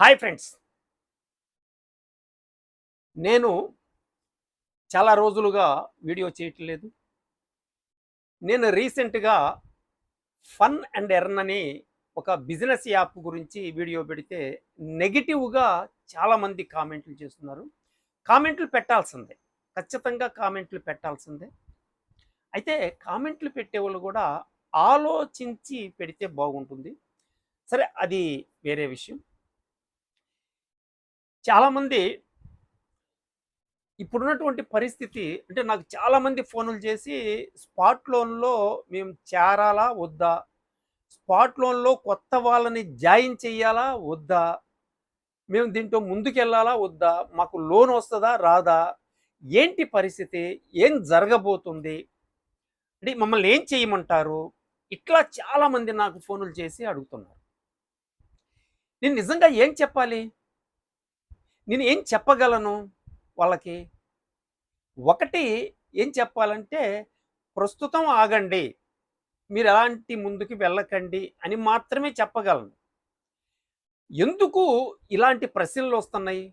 Hi friends. నేను చాలా రోజులుగా వీడియో చేయట్లేదు నేను రీసెంట్గా ఫన్ అండ్ ఎర్న్ అని ఒక బిజినెస్ యాప్ గురించి వీడియో పెడితే నెగిటివ్గా చాలామంది కామెంట్లు చేస్తున్నారు. కామెంట్లు పెట్టాల్సిందే. ఖచ్చితంగా కామెంట్లు పెట్టాల్సిందే. అయితే కామెంట్లు పెట్టేవాళ్ళు కూడా ఆలోచించి పెడితే బాగుంటుంది. సరే అది వేరే విషయం. చాలామంది ఇప్పుడున్నటువంటి పరిస్థితి అంటే నాకు చాలామంది ఫోన్లు చేసి స్పాట్ లోన్లో మేము చేరాలా వద్దా? స్పాట్ లోన్లో కొత్త వాళ్ళని జాయిన్ చేయాలా వద్దా? మేము దీంట్లో ముందుకెళ్ళాలా వద్దా? మాకు లోన్ వస్తుందా రాదా? ఏంటి పరిస్థితి? ఏం జరగబోతుంది? అంటే మమ్మల్ని ఏం చేయమంటారు? ఇట్లా చాలామంది నాకు ఫోన్లు చేసి అడుగుతున్నారు. నేను నిజంగా ఏం చెప్పాలి? నేను ఏం చెప్పగలను? వాళ్ళకి ఒకటి ఏం చెప్పాలంటే ప్రస్తుతం ఆగండి. మీరు ఎలాంటి ముందుకు వెళ్ళకండి అని మాత్రమే చెప్పగలను. ఎందుకు ఇలాంటి ప్రశ్నలు వస్తున్నాయి?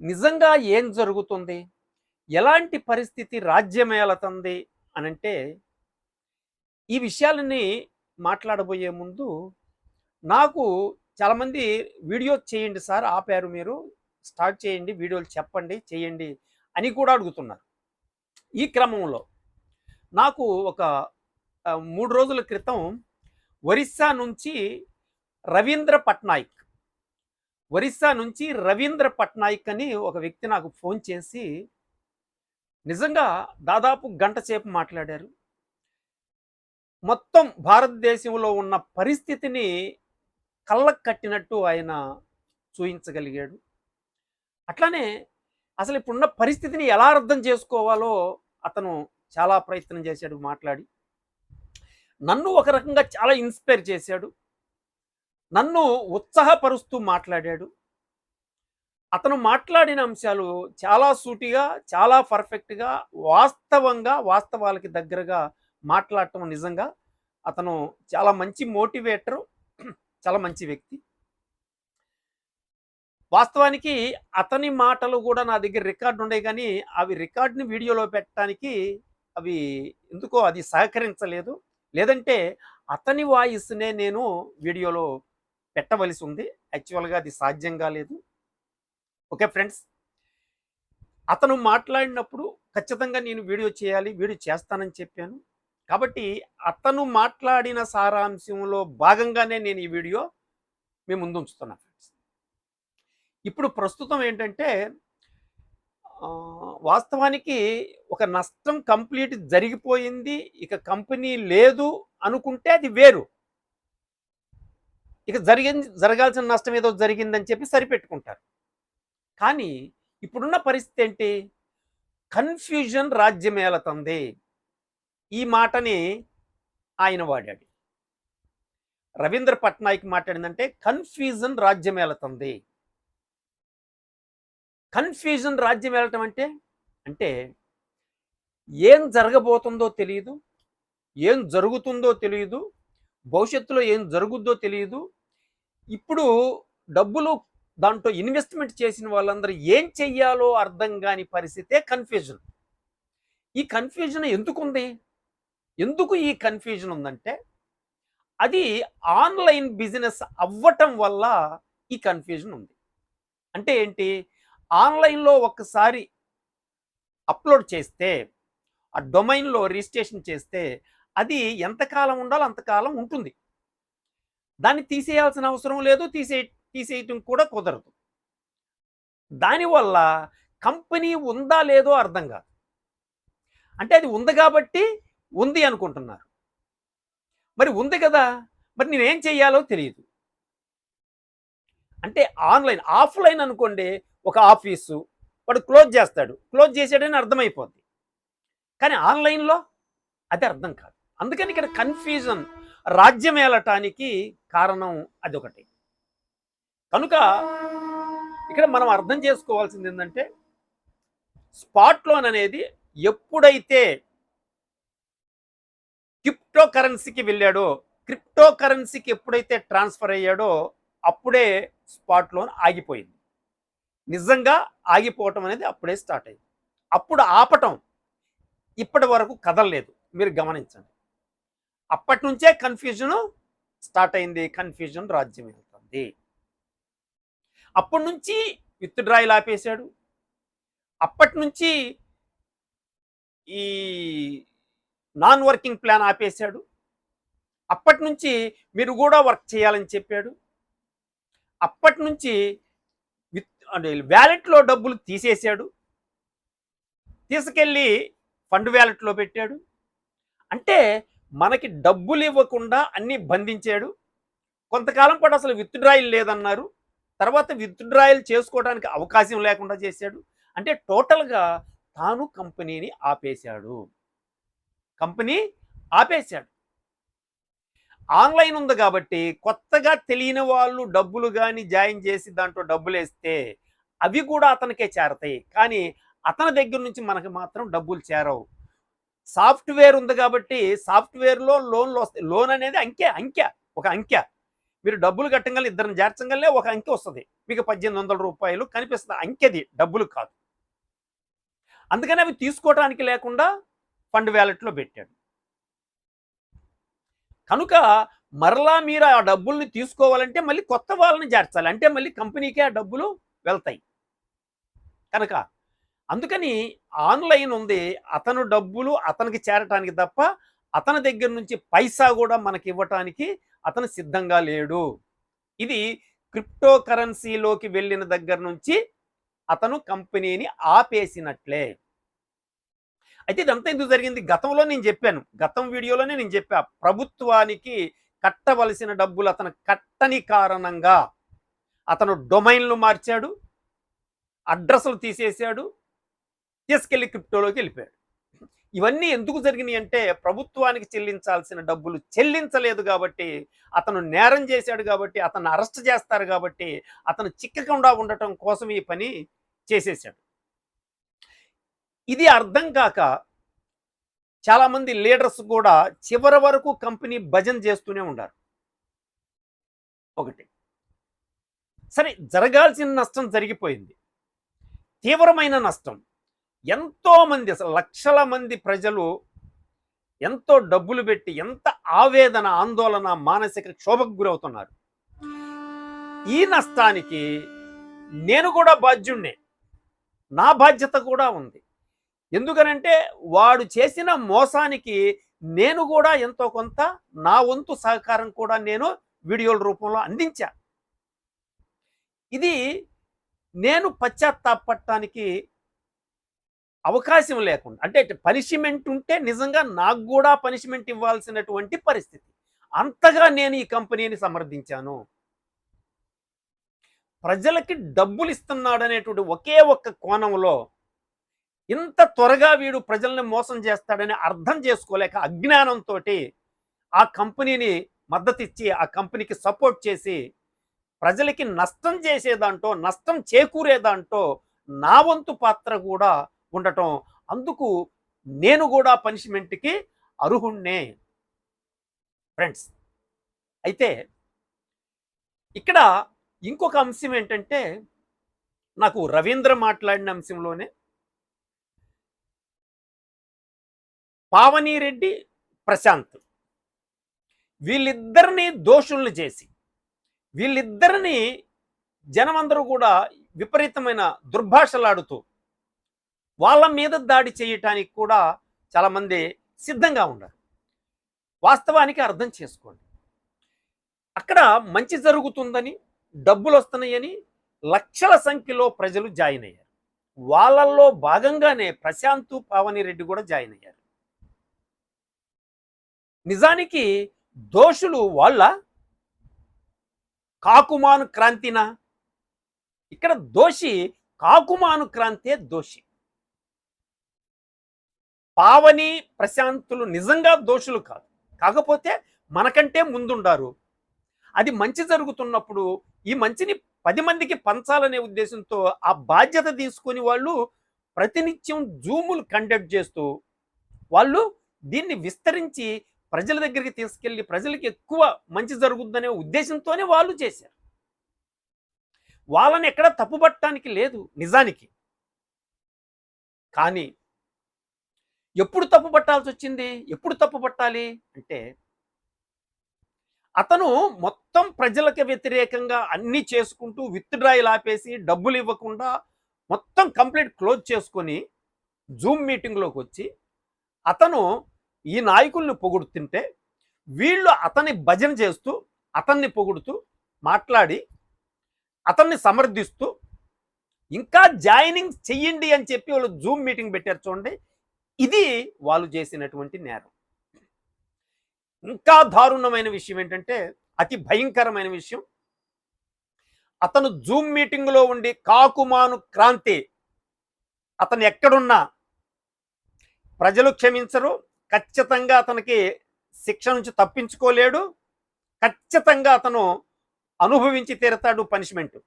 నిజంగా ఏం జరుగుతుంది? ఎలాంటి పరిస్థితి రాజ్యమేలుతుంది అనంటే ఈ విషయాలని మాట్లాడబోయే ముందు నాకు చాలామంది వీడియో చేయండి సార్ ఆపారు మీరు. స్టార్ట్ చేయండి వీడియోలు చెప్పండి చేయండి అని కూడా అడుగుతున్నారు. ఈ క్రమంలో నాకు ఒక మూడు రోజుల క్రితం ఒరిస్సా నుంచి రవీంద్ర పట్నాయక్ ఒరిస్సా నుంచి రవీంద్ర పట్నాయక్ అని ఒక వ్యక్తి నాకు ఫోన్ చేసి నిజంగా దాదాపు గంట సేపు మాట్లాడారు. మొత్తం భారతదేశంలో ఉన్న పరిస్థితిని కళ్ళకు కట్టినట్టు ఆయన చూయించగలిగాడు. అట్లానే అసలు ఇప్పుడున్న పరిస్థితిని ఎలా అర్థం చేసుకోవాలో అతను చాలా ప్రయత్నం చేశాడు మాట్లాడి. నన్ను ఒక రకంగా చాలా ఇన్స్పైర్ చేశాడు. నన్ను ఉత్సాహపరుస్తూ మాట్లాడాడు. అతను మాట్లాడిన అంశాలు చాలా సూటిగా చాలా పర్ఫెక్ట్గా వాస్తవంగా వాస్తవాలకి దగ్గరగా మాట్లాడటం నిజంగా అతను చాలా మంచి మోటివేటరు చాలా మంచి వ్యక్తి. వాస్తవానికి అతని మాటలు కూడా నా దగ్గర రికార్డు ఉన్నాయి కానీ అవి రికార్డుని వీడియోలో పెట్టడానికి అవి ఎందుకో అది సహకరించలేదు. లేదంటే అతని వాయిస్నే నేను వీడియోలో పెట్టవలసి ఉంది. యాక్చువల్గా అది సాధ్యం కాలేదు. Okay friends. అతను మాట్లాడినప్పుడు ఖచ్చితంగా నేను వీడియో చేయాలి వీడియో చేస్తానని చెప్పాను. కాబట్టి అతను మాట్లాడిన సారాంశంలో భాగంగానే నేను ఈ వీడియో మీ ముందు ఉంచుతున్నాను ఇప్పుడు ప్రస్తుతం ఏంటంటే వాస్తవానికి ఒక నష్టం కంప్లీట్ జరిగిపోయింది ఇక కంపెనీ లేదు అనుకుంటే అది వేరు. ఇక జరిగింది జరగాల్సిన నష్టం ఏదో జరిగిందని చెప్పి సరిపెట్టుకుంటారు. కానీ ఇప్పుడున్న పరిస్థితి ఏంటి? కన్ఫ్యూజన్ రాజ్యమేలతంది ఈ మాటని ఆయన వాడాడు. రవీంద్ర పట్నాయక్ మాట్లాడిందంటే కన్ఫ్యూజన్ రాజ్యమేలతంది కన్ఫ్యూజన్ రాజ్యం వెళ్ళటం అంటే అంటే ఏం జరగబోతుందో తెలియదు ఏం జరుగుతుందో తెలియదు భవిష్యత్తులో ఏం జరుగుద్దో తెలియదు ఇప్పుడు డబ్బులు దాంట్లో ఇన్వెస్ట్మెంట్ చేసిన వాళ్ళందరూ ఏం చెయ్యాలో అర్థం కాని పరిస్థితే కన్ఫ్యూజన్. ఈ కన్ఫ్యూజన్ ఎందుకు ఉంది ఎందుకు ఈ కన్ఫ్యూజన్ ఉందంటే అది ఆన్లైన్ బిజినెస్ అవ్వటం వల్ల ఈ కన్ఫ్యూజన్ ఉంది. అంటే ఏంటి? ఆన్లైన్లో ఒకసారి అప్లోడ్ చేస్తే ఆ డొమైన్లో రిజిస్ట్రేషన్ చేస్తే అది ఎంతకాలం ఉండాలో అంతకాలం ఉంటుంది. దాన్ని తీసేయాల్సిన అవసరం లేదు తీసే తీసేయటం కూడా కుదరదు. దానివల్ల కంపెనీ ఉందా లేదో అర్థం కాదు. అంటే అది ఉంది కాబట్టి ఉంది అనుకుంటున్నారు. మరి ఉంది కదా మరి నేనేం చేయాలో తెలియదు అంటే ఆన్లైన్ ఆఫ్లైన్ అనుకోండి ఒక ఆఫీసు వాడు క్లోజ్ చేస్తాడు. క్లోజ్ చేసాడని అర్థమైపోద్ది. కానీ ఆన్లైన్లో అది అర్థం కాదు. అందుకని ఇక్కడ కన్ఫ్యూజన్ రాజ్యం ఏలటానికి కారణం అదొకటి. కనుక ఇక్కడ మనం అర్థం చేసుకోవాల్సింది ఏంటంటే స్పాట్ లోన్ అనేది ఎప్పుడైతే క్రిప్టో కరెన్సీకి వెళ్ళాడో క్రిప్టో కరెన్సీకి ఎప్పుడైతే ట్రాన్స్ఫర్ అయ్యాడో అప్పుడే స్పాట్ లోన్ ఆగిపోయింది. నిజంగా ఆగిపోవటం అనేది అప్పుడే స్టార్ట్ అయింది. అప్పుడు ఆపటం ఇప్పటి వరకు కదలలేదు. మీరు గమనించండి. అప్పటి నుంచే కన్ఫ్యూజన్ స్టార్ట్ అయింది. కన్ఫ్యూజన్ రాజ్యం వెళ్తుంది. అప్పటి నుంచి విత్ డ్రాయిల్ ఆపేశాడు. అప్పటి నుంచి ఈ నాన్ వర్కింగ్ ప్లాన్ ఆపేశాడు. అప్పటి నుంచి మీరు కూడా వర్క్ చేయాలని చెప్పాడు. అప్పటి నుంచి వ్యాలెట్లో డబ్బులు తీసేశాడు. తీసుకెళ్ళి ఫండ్ వ్యాలెట్లో పెట్టాడు. అంటే మనకి డబ్బులు ఇవ్వకుండా అన్నీ బంధించాడు. కొంతకాలం పాటు అసలు విత్డ్రాయల్ లేదన్నారు. తర్వాత విత్డ్రాయల్ చేసుకోవడానికి అవకాశం లేకుండా చేశాడు. అంటే టోటల్గా తాను కంపెనీని ఆపేశాడు. కంపెనీ ఆపేశాడు. ఆన్లైన్ ఉంది కాబట్టి కొత్తగా తెలియని వాళ్ళు డబ్బులు కానీ జాయిన్ చేసి దాంట్లో డబ్బులు వేస్తే అవి కూడా అతనికే చేరతాయి. కానీ అతని దగ్గర నుంచి మనకి మాత్రం డబ్బులు చేరవు. సాఫ్ట్వేర్ ఉంది కాబట్టి సాఫ్ట్వేర్లో లోన్లు వస్తాయి లోన్ అనేది అంకె అంకె ఒక అంకె. మీరు డబ్బులు కట్టగల ఇద్దరిని చేర్చగలే ఒక అంకె వస్తుంది. మీకు పద్దెనిమిది వందల రూపాయలు కనిపిస్తుంది. అంకెది డబ్బులు కాదు. అందుకని అవి తీసుకోవటానికి లేకుండా ఫండ్ వ్యాలెట్లో పెట్టాడు. కనుక మరలా మీరు ఆ డబ్బుల్ని తీసుకోవాలంటే మళ్ళీ కొత్త వాళ్ళని చేర్చాలి. అంటే మళ్ళీ కంపెనీకే ఆ డబ్బులు వెళ్తాయి. కనుక అందుకని ఆన్లైన్ ఉంది. అతను డబ్బులు అతనికి చేరటానికి తప్ప అతని దగ్గర నుంచి పైసా కూడా మనకి ఇవ్వటానికి అతను సిద్ధంగా లేడు. ఇది క్రిప్టో కరెన్సీలోకి వెళ్ళిన దగ్గర నుంచి అతను కంపెనీని ఆపేసినట్లే. అయితే ఇదంతా ఎందుకు జరిగింది? గతంలో నేను చెప్పాను. గతం వీడియోలోనే నేను చెప్పా. ప్రభుత్వానికి కట్టవలసిన డబ్బులు అతను కట్టని కారణంగా అతను డొమైన్లు మార్చాడు. అడ్రస్లు తీసేశాడు. తీసుకెళ్ళి క్రిప్టోలోకి వెళ్ళిపోయాడు. ఇవన్నీ ఎందుకు జరిగినాయి అంటే ప్రభుత్వానికి చెల్లించాల్సిన డబ్బులు చెల్లించలేదు కాబట్టి అతను నేరం చేశాడు కాబట్టి అతను అరెస్ట్ చేస్తారు కాబట్టి అతను చిక్కకుండా ఉండటం కోసం ఈ పని చేసేసాడు ఇది అర్థం కాక చాలామంది లీడర్స్ కూడా చివరి వరకు కంపెనీ భజన చేస్తూనే ఉన్నారు ఒకటి. సరే జరగాల్సిన నష్టం జరిగిపోయింది. తీవ్రమైన నష్టం. ఎంతో మంది అసలు లక్షల మంది ప్రజలు ఎంతో డబ్బులు పెట్టి ఎంత ఆవేదన ఆందోళన మానసిక క్షోభకు గురవుతున్నారు. ఈ నష్టానికి నేను కూడా బాధ్యుణ్ణే. నా బాధ్యత కూడా ఉంది. ఎందుకనంటే వాడు చేసిన మోసానికి నేను కూడా ఎంతో కొంత నా వంతు సహకారం కూడా నేను వీడియోల రూపంలో అందించా. ఇది నేను పశ్చాత్తాపడటానికి అవకాశం లేకుండా అంటే పనిష్మెంట్ ఉంటే నిజంగా నాకు కూడా పనిష్మెంట్ ఇవ్వాల్సినటువంటి పరిస్థితి. అంతగా నేను ఈ కంపెనీని సమర్థించాను. ప్రజలకి డబ్బులు ఇస్తున్నాడు అనేటువంటి ఒకే ఒక్క కోణంలో ఇంత త్వరగా వీడు ప్రజల్ని మోసం చేస్తాడని అర్థం చేసుకోలేక అజ్ఞానంతో ఆ కంపెనీని మద్దతు ఇచ్చి ఆ కంపెనీకి సపోర్ట్ చేసి ప్రజలకి నష్టం చేసేదాంటో నష్టం చేకూరేదాంటో నా వంతు పాత్ర కూడా ఉండటం. అందుకు నేను కూడా పనిష్మెంట్కి అర్హుణ్ణే. ఫ్రెండ్స్ అయితే ఇక్కడ ఇంకొక అంశం ఏంటంటే నాకు రవీంద్ర మాట్లాడిన అంశంలోనే పావనిరెడ్డి ప్రశాంత్. వీళ్ళిద్దరిని దోషుల్ని చేసి వీళ్ళిద్దరిని జనమందరూ కూడా విపరీతమైన దుర్భాషలాడుతూ వాళ్ళ మీద దాడి చేయటానికి కూడా చాలామంది సిద్ధంగా ఉన్నారు. వాస్తవానికి అర్థం చేసుకోండి. అక్కడ మంచి జరుగుతుందని డబ్బులు వస్తున్నాయని లక్షల సంఖ్యలో ప్రజలు జాయిన్ అయ్యారు. వాళ్ళల్లో భాగంగానే ప్రశాంత్ పావని రెడ్డి కూడా జాయిన్ అయ్యారు. నిజానికి దోషులు వాళ్ళ కాకుమాను క్రాంతినా? ఇక్కడ దోషి కాకుమాను క్రాంతే దోషి. పావని ప్రశాంతులు నిజంగా దోషులు కాదు. కాకపోతే మనకంటే ముందుండారు. అది మంచి జరుగుతున్నప్పుడు ఈ మంచిని పది మందికి పంచాలనే ఉద్దేశంతో ఆ బాధ్యత తీసుకొని వాళ్ళు ప్రతినిత్యం జూములు కండక్ట్ చేస్తూ వాళ్ళు దీన్ని విస్తరించి ప్రజల దగ్గరికి తీసుకెళ్ళి ప్రజలకి ఎక్కువ మంచి జరుగుద్దనే ఉద్దేశంతోనే వాళ్ళు చేశారు. వాళ్ళని ఎక్కడ తప్పుపట్టడానికి లేదు నిజానికి. కానీ ఎప్పుడు తప్పు పట్టాల్సి వచ్చింది? ఎప్పుడు తప్పు పట్టాలి అంటే అతను మొత్తం ప్రజలకు వ్యతిరేకంగా అన్ని చేసుకుంటూ విత్ డ్రాయల్ ఆపేసి డబ్బులు ఇవ్వకుండా మొత్తం కంప్లీట్ క్లోజ్ చేసుకొని జూమ్ మీటింగ్లోకి వచ్చి అతను ఈ నాయకుల్ని పొగుడుతుంటే వీళ్ళు అతన్ని భజన చేస్తూ అతన్ని పొగుడుతూ మాట్లాడి అతన్ని సమర్థిస్తూ ఇంకా జాయినింగ్ చెయ్యండి అని చెప్పి వాళ్ళు జూమ్ మీటింగ్ పెట్టారు చూడండి. ఇది వాళ్ళు చేసినటువంటి నేరం. ఇంకా దారుణమైన విషయం ఏంటంటే అతి భయంకరమైన విషయం. అతను జూమ్ మీటింగ్లో ఉండి కాకుమాను క్రాంతి అతను ఎక్కడున్నా ప్రజలు క్షమించరు ఖచ్చితంగా అతనికి శిక్ష నుంచి తప్పించుకోలేడు. ఖచ్చితంగా అతను అనుభవించి తీరతాడు పనిష్మెంట్.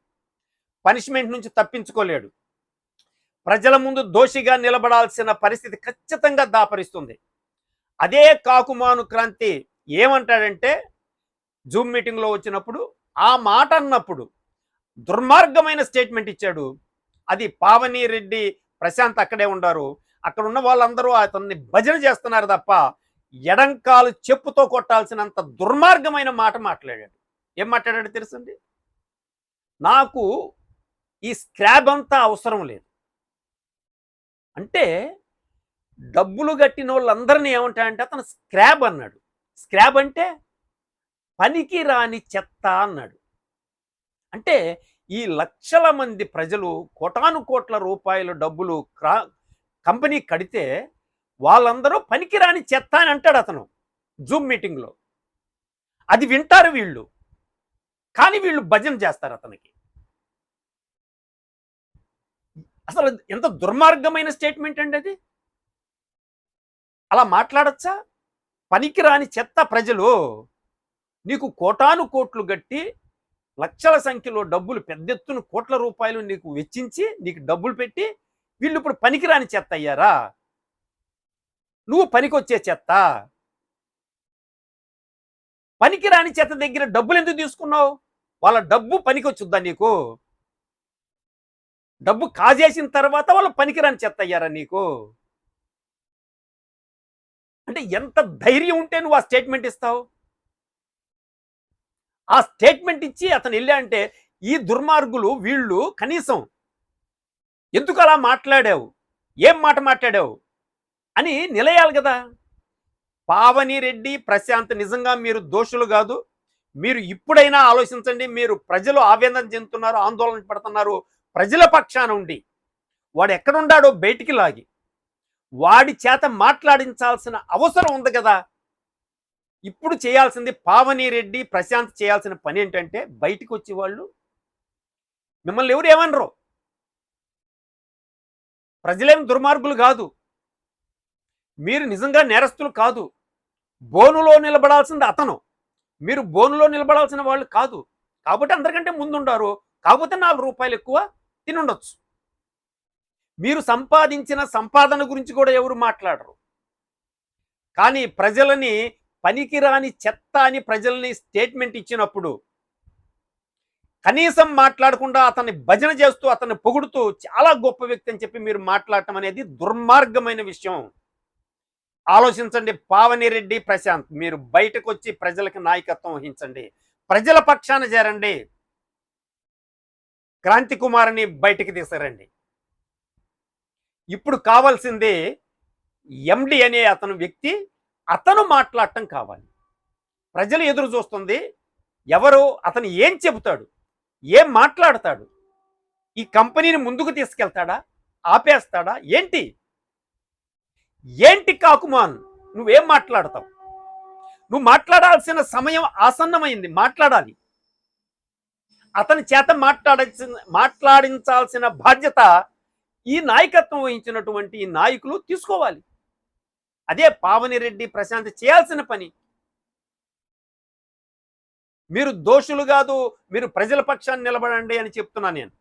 పనిష్మెంట్ నుంచి తప్పించుకోలేడు. ప్రజల ముందు దోషిగా నిలబడాల్సిన పరిస్థితి ఖచ్చితంగా దాపరిస్తుంది. అదే కాకుమాను క్రాంతి ఏమంటాడంటే జూమ్ మీటింగ్లో వచ్చినప్పుడు ఆ మాట అన్నప్పుడు దుర్మార్గమైన స్టేట్మెంట్ ఇచ్చాడు. అది పావని రెడ్డి ప్రశాంత్ అక్కడే ఉండారు. అక్కడ ఉన్న వాళ్ళందరూ అతన్ని భజన చేస్తున్నారు తప్ప ఎడంకాలు చెప్పుతో కొట్టాల్సినంత దుర్మార్గమైన మాట మాట్లాడాడు. ఏం మాట్లాడాడు తెలుసండి? నాకు ఈ స్క్రాబ్ అంతా అవసరం లేదు. అంటే డబ్బులు కట్టిన వాళ్ళందరినీ ఏమంటాడంటే అతను స్క్రాబ్ అన్నాడు. స్క్రాబ్ అంటే పనికి రాని చెత్త అన్నాడు. అంటే ఈ లక్షల మంది ప్రజలు కోటాను కోట్ల రూపాయల డబ్బులు క్రా కంపెనీ కడితే వాళ్ళందరూ పనికిరాని చెత్త అని అంటాడు అతను జూమ్ మీటింగ్లో అది వింటారు వీళ్ళు. కానీ వీళ్ళు భజన చేస్తారు అతనికి. అసలు ఎంత దుర్మార్గమైన స్టేట్మెంట్ అండి అది. అలా మాట్లాడచ్చా? పనికిరాని చెత్త ప్రజలు నీకు కోటాను కోట్లు గట్టి లక్షల సంఖ్యలో డబ్బులు పెద్ద ఎత్తున కోట్ల రూపాయలు నీకు వెచ్చించి నీకు డబ్బులు పెట్టి వీళ్ళు ఇప్పుడు పనికిరాని చెత్త అయ్యారా? నువ్వు పనికొచ్చే చెత్త. పనికిరాని చెత్త దగ్గర డబ్బులు ఎందుకు తీసుకున్నావు? వాళ్ళ డబ్బు పనికొచ్చుద్దా నీకు? డబ్బు కాజేసిన తర్వాత వాళ్ళు పనికిరాని చెత్త అయ్యారా నీకు? అంటే ఎంత ధైర్యం ఉంటే నువ్వు ఆ స్టేట్మెంట్ ఇస్తావు? ఆ స్టేట్మెంట్ ఇచ్చి అతను వెళ్ళా అంటే ఈ దుర్మార్గులు వీళ్ళు కనీసం ఎందుకు అలా మాట్లాడావు? ఏం మాట మాట్లాడావు? అని నిలయాలి కదా. పావని రెడ్డి ప్రశాంత్ నిజంగా మీరు దోషులు కాదు. మీరు ఇప్పుడైనా ఆలోచించండి. మీరు ప్రజలు ఆవేదన చెందుతున్నారు ఆందోళన పడుతున్నారు. ప్రజల పక్షాన ఉండి. వాడు ఎక్కడున్నాడో బయటికి లాగి. వాడి చేత మాట్లాడించాల్సిన అవసరం ఉంది కదా. ఇప్పుడు చేయాల్సింది పావని రెడ్డి ప్రశాంత్ చేయాల్సిన పని ఏంటంటే బయటికి వచ్చి వాళ్ళు మిమ్మల్ని ఎవరు ఏమనరు? ప్రజలేం దుర్మార్గులు కాదు. మీరు నిజంగా నేరస్తులు కాదు. బోనులో నిలబడాల్సింది అతను. మీరు బోనులో నిలబడాల్సిన వాళ్ళు కాదు. కాబట్టి అందరికంటే ముందుండారు. కాకపోతే నాలుగు రూపాయలు ఎక్కువ తినుండొచ్చు. మీరు సంపాదించిన సంపాదన గురించి కూడా ఎవరు మాట్లాడరు. కానీ ప్రజలని పనికిరాని చెత్త అని ప్రజల్ని స్టేట్మెంట్ ఇచ్చినప్పుడు కనీసం మాట్లాడకుండా అతన్ని భజన చేస్తూ అతన్ని పొగుడుతూ చాలా గొప్ప వ్యక్తి అని చెప్పి మీరు మాట్లాడటం అనేది దుర్మార్గమైన విషయం. ఆలోచించండి పావని రెడ్డి ప్రశాంత్ మీరు బయటకు వచ్చి ప్రజలకు నాయకత్వం వహించండి. ప్రజల పక్షాన చేరండి. క్రాంతి కుమార్ని బయటికి తీసారండి. ఇప్పుడు కావాల్సింది ఎండి అనే అతను వ్యక్తి అతను మాట్లాడటం కావాలి. ప్రజలు ఎదురు చూస్తుంది ఎవరు అతను ఏం చెబుతాడు? ఏం మాట్లాడతాడు? ఈ కంపెనీని ముందుకు తీసుకెళ్తాడా? ఆపేస్తాడా? ఏంటి? ఏంటి కాకుమాన్? నువ్వేం మాట్లాడతావు? నువ్వు మాట్లాడాల్సిన సమయం ఆసన్నమైంది. మాట్లాడాలి. అతని చేత మాట్లాడాల్సిన మాట్లాడించాల్సిన బాధ్యత ఈ నాయకత్వం వహించినటువంటి నాయకులు తీసుకోవాలి. అదే పావని రెడ్డి ప్రశాంత్ చేయాల్సిన పని. మీరు దోషులు కాదు మీరు ప్రజల పక్షాన్ని నిలబడండి అని చెప్తున్నా నేను.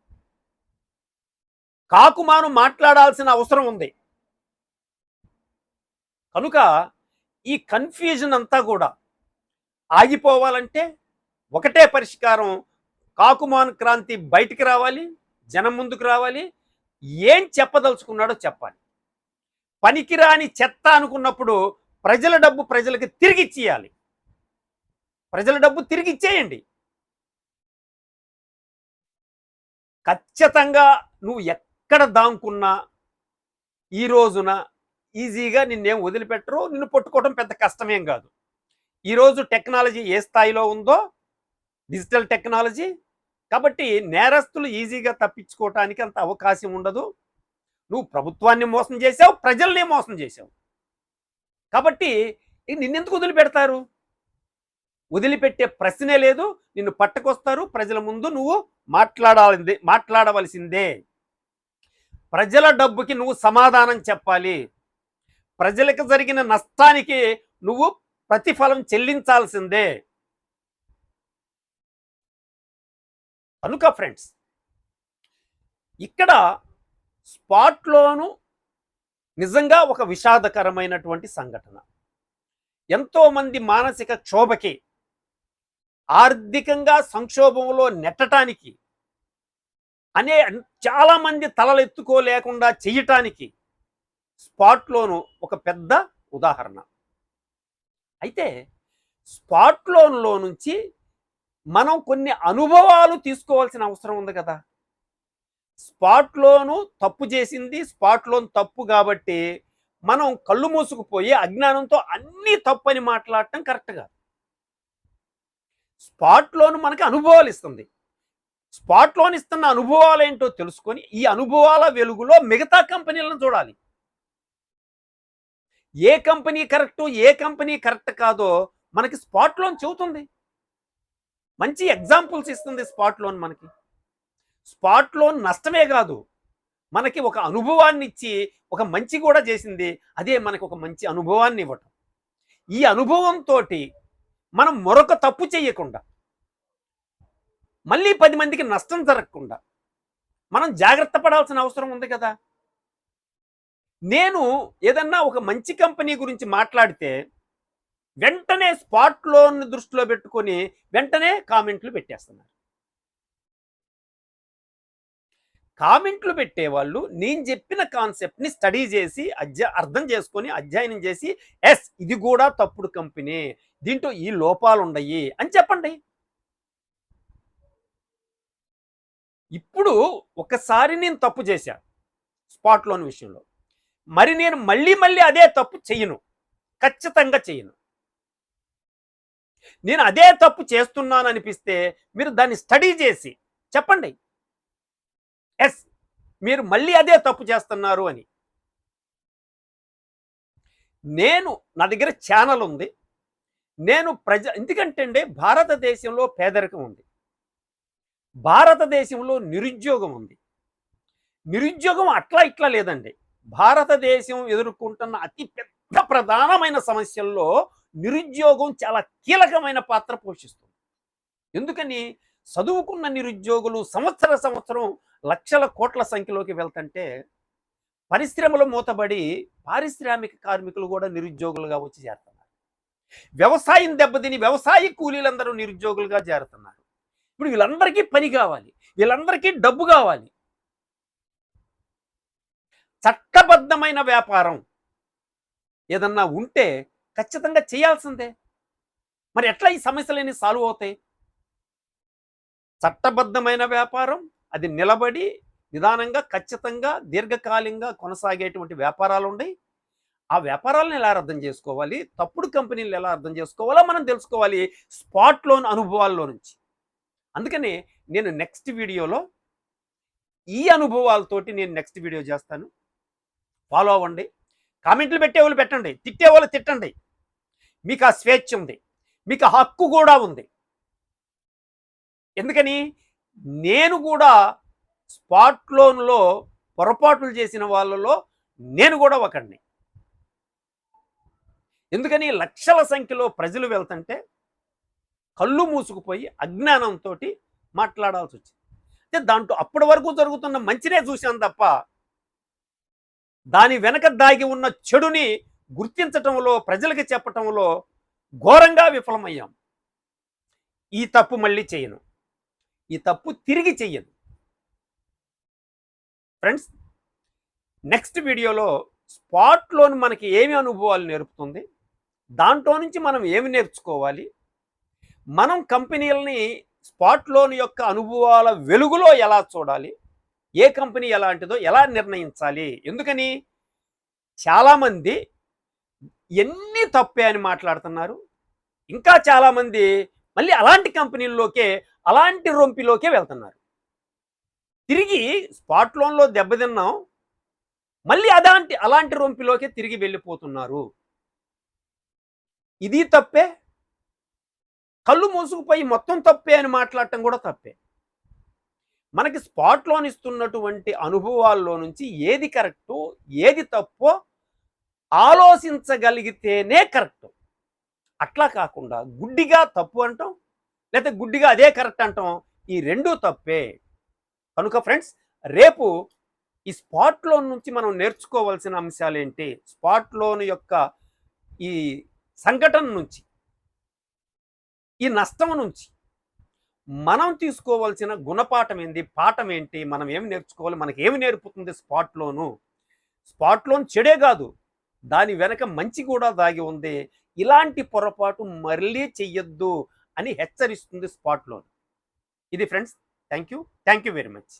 కాకుమాను మాట్లాడాల్సిన అవసరం ఉంది. కనుక ఈ కన్ఫ్యూజన్ అంతా కూడా ఆగిపోవాలంటే ఒకటే పరిష్కారం కాకుమాన్ క్రాంతి బయటికి రావాలి జనం ముందుకు రావాలి ఏం చెప్పదలుచుకున్నాడో చెప్పాలి. పనికిరాని చెత్త అనుకున్నప్పుడు ప్రజల డబ్బు ప్రజలకు తిరిగి ఇచ్చేయాలి. ప్రజల డబ్బు తిరిగి ఇచ్చేయండి. ఖచ్చితంగా నువ్వు ఎక్కడ దాంకున్నా ఈ రోజున ఈజీగా నిన్నేం వదిలిపెట్టరు నిన్ను పట్టుకోవడం పెద్ద కష్టమేం కాదు. ఈరోజు టెక్నాలజీ ఏ స్థాయిలో ఉందో డిజిటల్ టెక్నాలజీ కాబట్టి నేరస్తులు ఈజీగా తప్పించుకోవటానికి అంత అవకాశం ఉండదు. నువ్వు ప్రభుత్వాన్ని మోసం చేసావు ప్రజల్ని మోసం చేసావు కాబట్టి నిన్నెందుకు వదిలిపెడతారు? వదిలిపెట్టే ప్రశ్నే లేదు. నిన్ను పట్టుకొస్తారు. ప్రజల ముందు నువ్వు మాట్లాడాలి మాట్లాడవలసిందే. ప్రజల డబ్బుకి నువ్వు సమాధానం చెప్పాలి. ప్రజలకు జరిగిన నష్టానికి నువ్వు ప్రతిఫలం చెల్లించాల్సిందే. కనుక ఫ్రెండ్స్ ఇక్కడ స్పాట్లోను నిజంగా ఒక విషాదకరమైనటువంటి సంఘటన. ఎంతోమంది మానసిక క్షోభకి ఆర్థికంగా సంక్షోభంలో నెట్టడానికి అనే చాలామంది తలలు ఎత్తుకోలేకుండా చెయ్యటానికి స్పాట్లోను ఒక పెద్ద ఉదాహరణ. అయితే స్పాట్ లోన్లో నుంచి మనం కొన్ని అనుభవాలు తీసుకోవాల్సిన అవసరం ఉంది కదా. స్పాట్ లోను తప్పు చేసింది స్పాట్ లోన్ తప్పు కాబట్టి మనం కళ్ళు మూసుకుపోయి అజ్ఞానంతో అన్నీ తప్పు అని మాట్లాడటం కరెక్ట్ కాదు. స్పాట్లోను మనకి అనుభవాలు ఇస్తుంది స్పాట్ లోన్ ఇస్తున్న అనుభవాలు ఏంటో తెలుసుకొని ఈ అనుభవాల వెలుగులో మిగతా కంపెనీలను చూడాలి. ఏ కంపెనీ కరెక్ట్ ఏ కంపెనీ కరెక్ట్ కాదో మనకి స్పాట్ లోన్ చెబుతుంది. మంచి ఎగ్జాంపుల్స్ ఇస్తుంది స్పాట్ లోన్ మనకి. స్పాట్ లోన్ నష్టమే కాదు. మనకి ఒక అనుభవాన్ని ఇచ్చి ఒక మంచి కూడా చేసింది. అదే మనకి ఒక మంచి అనుభవాన్ని ఇవ్వటం ఈ అనుభవంతో మనం మరొక తప్పు చేయకుండా మళ్ళీ పది మందికి నష్టం జరగకుండా మనం జాగ్రత్త పడాల్సిన అవసరం ఉంది కదా? నేను ఏదన్నా ఒక మంచి కంపెనీ గురించి మాట్లాడితే వెంటనే స్పాట్ లోన్ దృష్టిలో పెట్టుకొని వెంటనే కామెంట్లు పెట్టేస్తున్నారు. కామెంట్లు పెట్టేవాళ్ళు నేను చెప్పిన కాన్సెప్ట్ని స్టడీ చేసి అధ్య అర్థం చేసుకొని అధ్యయనం చేసి ఎస్ ఇది కూడా తప్పుడు కంపెనీ దీంట్లో ఈ లోపాలు ఉండయి అని చెప్పండి. ఇప్పుడు ఒకసారి నేను తప్పు చేశా స్పాట్ లోన్ విషయంలో. మరి నేను మళ్ళీ మళ్ళీ అదే తప్పు చెయ్యను. ఖచ్చితంగా చెయ్యను. నేను అదే తప్పు చేస్తున్నాను అనిపిస్తే మీరు దాన్ని స్టడీ చేసి చెప్పండి. ఎస్ మీరు మళ్ళీ అదే తప్పు చేస్తున్నారు అని. నేను నా దగ్గర ఛానల్ ఉంది. నేను ప్రజ ఎందుకంటే అండి భారతదేశంలో పేదరికం ఉంది. భారతదేశంలో నిరుద్యోగం ఉంది. నిరుద్యోగం అట్లా ఇట్లా లేదండి. భారతదేశం ఎదుర్కొంటున్న అతి పెద్ద ప్రధానమైన సమస్యల్లో నిరుద్యోగం చాలా కీలకమైన పాత్ర పోషిస్తుంది. ఎందుకని? చదువుకున్న నిరుద్యోగులు సంవత్సర సంవత్సరం లక్షల కోట్ల సంఖ్యలోకి వెళ్తుంటే పరిశ్రమలు మూతబడి పారిశ్రామిక కార్మికులు కూడా నిరుద్యోగులుగా వచ్చి చేరుతున్నారు. వ్యవసాయం దెబ్బతిని వ్యవసాయ కూలీలందరూ నిరుద్యోగులుగా చేరుతున్నారు. ఇప్పుడు వీళ్ళందరికీ పని కావాలి వీళ్ళందరికీ డబ్బు కావాలి. చట్టబద్ధమైన వ్యాపారం ఏదన్నా ఉంటే ఖచ్చితంగా చేయాల్సిందే. మరి ఎట్లా ఈ సమస్యలన్నీ సాల్వ్ అవుతాయి? చట్టబద్ధమైన వ్యాపారం అది నిలబడి నిదానంగా ఖచ్చితంగా దీర్ఘకాలికంగా కొనసాగేటువంటి వ్యాపారాలు ఉన్నాయి ఆ వ్యాపారాలను ఎలా అర్థం చేసుకోవాలి తప్పుడు కంపెనీలు ఎలా అర్థం చేసుకోవాలో మనం తెలుసుకోవాలి స్పాట్ లోన్ అనుభవాల్లో నుంచి. అందుకని నేను నెక్స్ట్ వీడియోలో ఈ అనుభవాలతోటి నేను నెక్స్ట్ వీడియో చేస్తాను. ఫాలో అవ్వండి. కామెంట్లు పెట్టేవాళ్ళు పెట్టండి. తిట్టేవాళ్ళు తిట్టండి. మీకు ఆ స్వేచ్ఛ ఉంది. మీకు ఆ హక్కు కూడా ఉంది. ఎందుకని? నేను కూడా స్పాట్ లోన్లో పొరపాట్లు చేసిన వాళ్ళలో నేను కూడా ఒకడిని. ఎందుకని? లక్షల సంఖ్యలో ప్రజలు వెళ్తుంటే కళ్ళు మూసుకుపోయి అజ్ఞానంతో మాట్లాడాల్సి వచ్చింది. అంటే దాంట్లో అప్పటి వరకు జరుగుతున్న మంచినే చూశాను తప్ప దాని వెనక దాగి ఉన్న చెడుని గుర్తించటంలో ప్రజలకు చెప్పటంలో ఘోరంగా విఫలమయ్యాం. ఈ తప్పు మళ్ళీ చేయను. ఈ తప్పు తిరిగి చెయ్యదు. ఫ్రెండ్స్ నెక్స్ట్ వీడియోలో స్పాట్ లోన్ మనకి ఏమి అనుభవాలు నేర్పుతుంది? దాంట్లో నుంచి మనం ఏమి నేర్చుకోవాలి? మనం కంపెనీలని స్పాట్ లోన్ యొక్క అనుభవాల వెలుగులో ఎలా చూడాలి? ఏ కంపెనీ ఎలాంటిదో ఎలా నిర్ణయించాలి? ఎందుకని? చాలామంది ఎన్ని తప్పే అని మాట్లాడుతున్నారు. ఇంకా చాలామంది మళ్ళీ అలాంటి కంపెనీల్లోకే అలాంటి రొంపిలోకే వెళ్తున్నారు. తిరిగి స్పాట్ లోన్లో దెబ్బతిన్నాం మళ్ళీ అదాంటి అలాంటి రొంపిలోకే తిరిగి వెళ్ళిపోతున్నారు. ఇది తప్పే? కళ్ళు మూసుకుపోయి మొత్తం తప్పే అని మాట్లాడటం కూడా తప్పే. మనకి స్పాట్ లోన్ ఇస్తున్నటువంటి అనుభవాల్లో నుంచి ఏది కరెక్టు ఏది తప్పో ఆలోచించగలిగితేనే కరెక్ట్. అట్లా కాకుండా గుడ్డిగా తప్పు అంటాం లేకపోతే గుడ్డిగా అదే కరెక్ట్ అంటాం ఈ రెండూ తప్పే. కనుక ఫ్రెండ్స్ రేపు ఈ స్పాట్ లోన్ నుంచి మనం నేర్చుకోవాల్సిన అంశాలు ఏంటి స్పాట్ లోన్ యొక్క ఈ సంఘటన నుంచి ఈ నష్టం నుంచి మనం తీసుకోవాల్సిన గుణపాఠం ఏంది పాఠం ఏంటి మనం ఏమి నేర్చుకోవాలి మనకి ఏమి నేర్పుతుంది స్పాట్ లోను స్పాట్ లోన్ చెడే కాదు దాని వెనక మంచి కూడా దాగి ఉంది ఇలాంటి పొరపాటు మళ్ళీ చెయ్యొద్దు అని హెచ్చరిస్తుంది స్పాట్లోన్. ఇది friends thank you thank you very much.